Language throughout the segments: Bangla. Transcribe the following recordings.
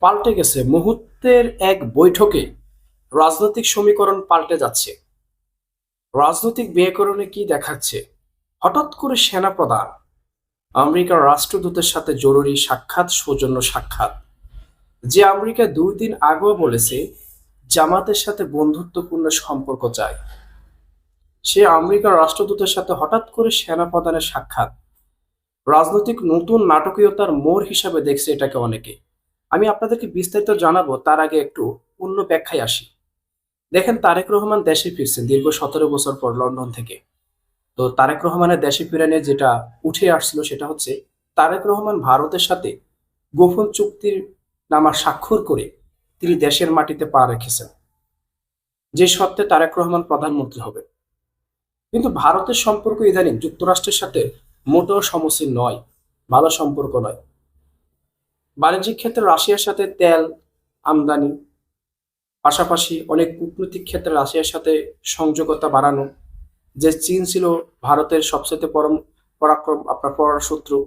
পাল্টে গেছে। মুহূর্তের এক বৈঠকে রাজনৈতিক সমীকরণ পাল্টে যাচ্ছে। রাজনৈতিক ব্যাকরণে কি দেখাচ্ছে? হঠাৎ করে সেনাপ্রধান আমেরিকার রাষ্ট্রদূতের সাথে জরুরি সাক্ষাৎ, সৌজন্য সাক্ষাৎ। যে আমেরিকা দুই দিন আগেও বলেছে, জামাতের সাথে বন্ধুত্বপূর্ণ সম্পর্ক চায় সে আমেরিকার রাষ্ট্রদূতের সাথে হঠাৎ করে সেনাপ্রধানের সাক্ষাৎ। রাজনৈতিক নতুন নাটকীয়তার মোড় হিসাবে দেখছে এটাকে অনেকে। আমি আপনাদেরকে বিস্তারিত জানাব, তার আগে একটু অন্য ব্যাখ্যায় আসি। দেখেন, তারেক রহমান দেশে ফিরছেন দীর্ঘ সতেরো বছর পর লন্ডন থেকে। তো তারেক রহমানের দেশে ফিরে নিয়ে যেটা উঠে আসছিল সেটা হচ্ছে, তারেক রহমান ভারতের সাথে গোপন চুক্তির নামা স্বাক্ষর করে তিনি দেশের মাটিতে পা রেখেছেন। যে সত্ত্বে তারেক রহমান প্রধানমন্ত্রী হবে কিন্তু ভারতের সম্পর্ক ইদানিং যুক্তরাষ্ট্রের সাথে মোটেও সমসীন নয়, ভালো সম্পর্ক নয়। বাণিজ্যিক ক্ষেত্রে রাশিয়ার সাথে তেল আমদানি, পাশাপাশি অনেক কূটনৈতিক ক্ষেত্রে রাশিয়ার সাথে সংযোগতা বাড়ানো, যে চীন ছিল ভারতের সবচেয়ে পরম পরাক্রম, আপনার পরশত্রু,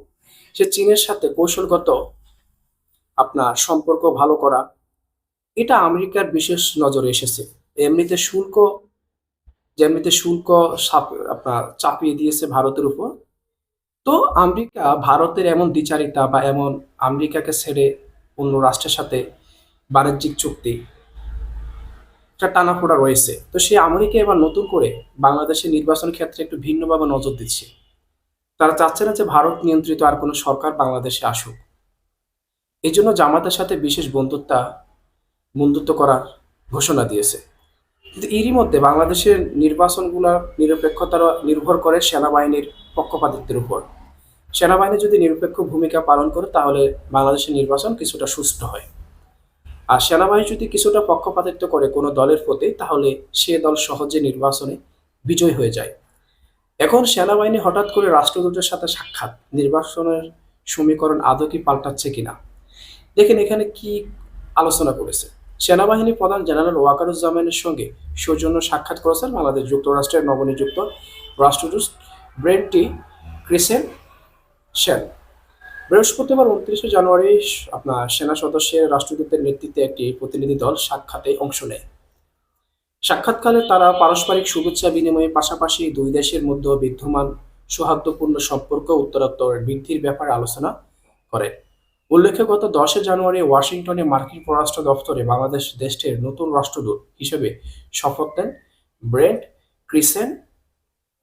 সে চীনের সাথে কৌশলগত আপনার সম্পর্ক ভালো করা, এটা আমেরিকার বিশেষ নজরে এসেছে। এমনিতে শুল্ক, যেমনিতে শুল্ক আপনার চাপিয়ে দিয়েছে ভারতের উপর তো আমেরিকা ভারতের এমন দ্বিচারিতা বা এমন আমেরিকাকে ছেড়ে অন্য রাষ্ট্রের সাথে বাণিজ্যিক চুক্তি টানাফোড়া রয়েছে। তো সেই আমেরিকা এবার নতুন করে বাংলাদেশের নির্বাচন ক্ষেত্রে একটু ভিন্নভাবে নজর দিচ্ছে। তারা চাচ্ছে না যে ভারত নিয়ন্ত্রিত আর কোনো সরকার বাংলাদেশে আসুক। এই জন্য জামাতের সাথে বিশেষ বন্ধুত্বা বন্ধুত্ব করার ঘোষণা দিয়েছে। কিন্তু এরই মধ্যে বাংলাদেশের নির্বাচনগুলোর নিরপেক্ষতা নির্ভর করে সেনাবাহিনীর পক্ষপাতিত্বের উপর। সেনাবাহিনী যদি নিরপেক্ষ ভূমিকা পালন করে, তাহলে বাংলাদেশের নির্বাচন কিছুটা সুষ্ঠু হয়। আর সেনাবাহিনী যদি কিছুটা পক্ষপাতিত্ব করে কোনো দলের প্রতি, তাহলে সে দল সহজে নির্বাচনে বিজয় হয়ে যায়। এখন সেনাবাহিনী হঠাৎ করে রাষ্ট্রদূতের সাথে সাক্ষাৎ, নির্বাচনের সমীকরণ আদৌ কি পাল্টাচ্ছে কিনা? দেখেন এখানে কি আলোচনা করেছে। সেনাবাহিনী প্রধান জেনারেল ওয়াকারুজ্জামানের সঙ্গে সৌজন্য সাক্ষাৎ করেছেন বাংলাদেশ যুক্তরাষ্ট্রের নবনিযুক্ত রাষ্ট্রদূত ব্রেন্টি ক্রিসেন সেন বৃহস্পতিবার উনত্রিশে জানুয়ারি আপনার সেনা সদস্যের রাষ্ট্রদূতের নেতৃত্বে একটি প্রতিনিধি দল সাক্ষাতে অংশ নেয়। সাক্ষাৎকালে তারা পারস্পরিক শুভেচ্ছা বিনিময়ে পাশাপাশি দুই দেশের মধ্যে বিদ্যমান সৌহার্দ্যপূর্ণ সম্পর্ক, উত্তরোত্তর বৃদ্ধির ব্যাপারে আলোচনা করে। উল্লেখ্য, গত দশে জানুয়ারি ওয়াশিংটনে মার্কিন পররাষ্ট্র দপ্তরে বাংলাদেশ দেশটির নতুন রাষ্ট্রদূত হিসেবে শপথ নেন ব্রেন্ট ক্রিসেন,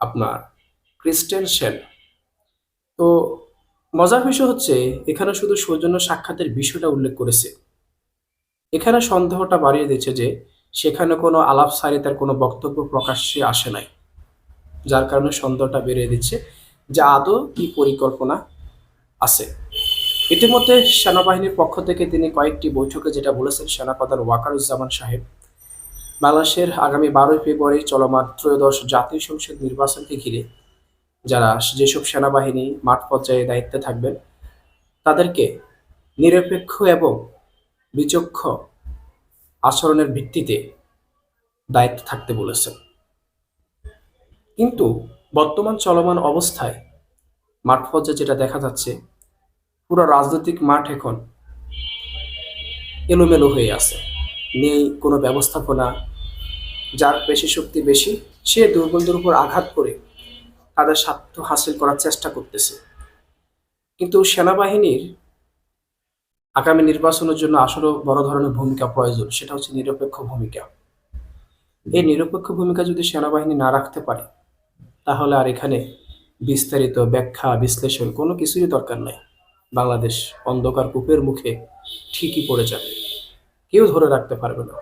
আপনার ক্রিস্টেন সেন তো মজার বিষয় হচ্ছে, এখানে শুধু সৌজন্য সাক্ষাতের বিষয়টা উল্লেখ করেছে। এখানে সন্দেহটা বাড়িয়ে দিচ্ছে যে, সেখানে কোনো আলাপ আলাপসারিতার কোনো বক্তব্য প্রকাশ্যে আসে নাই। যার কারণে সন্দেহটা বেড়ে দিচ্ছে যে আদৌ কি পরিকল্পনা আছে। ইতিমধ্যে সেনাবাহিনীর পক্ষ থেকে তিনি কয়েকটি বৈঠকে যেটা বলেছেন সেনাপ্রধান ওয়াকারুজ্জামান সাহেব, বাংলাদেশের আগামী বারোই ফেব্রুয়ারি চলমান ত্রয়োদশ জাতীয় সংসদ নির্বাচনকে ঘিরে যারা যেসব সেনাবাহিনী মাঠ পর্যায়ে দায়িত্বে থাকবেন, তাদেরকে নিরপেক্ষ এবং বিচক্ষ আচরণের ভিত্তিতে দায়িত্ব থাকতে বলেছেন। কিন্তু বর্তমান চলমান অবস্থায় মাঠ পর্যায়ে যেটা দেখা যাচ্ছে, পুরো রাজনৈতিক মাঠ এখন এলোমেলো হয়ে আছে। নেই কোনো ব্যবস্থাপনা, যার পেশি শক্তি বেশি, সে দুর্বলদের উপর আঘাত করে তাদের স্বার্থ হাসিল করার চেষ্টা করতেছে। কিন্তু সেনাবাহিনীর আগামী নির্বাচনের জন্য আসলে বড় ধরনের ভূমিকা প্রয়োজন, সেটা হচ্ছে নিরপেক্ষ ভূমিকা। এই নিরপেক্ষ ভূমিকা যদি সেনাবাহিনী না রাখতে পারে, তাহলে আর এখানে বিস্তারিত ব্যাখ্যা, বিশ্লেষণ কোনো কিছুই দরকার নাই। বাংলাদেশ অন্ধকার কূপের মুখে ঠিকই পড়ে যাবে, কেউ ধরে রাখতে পারবে না।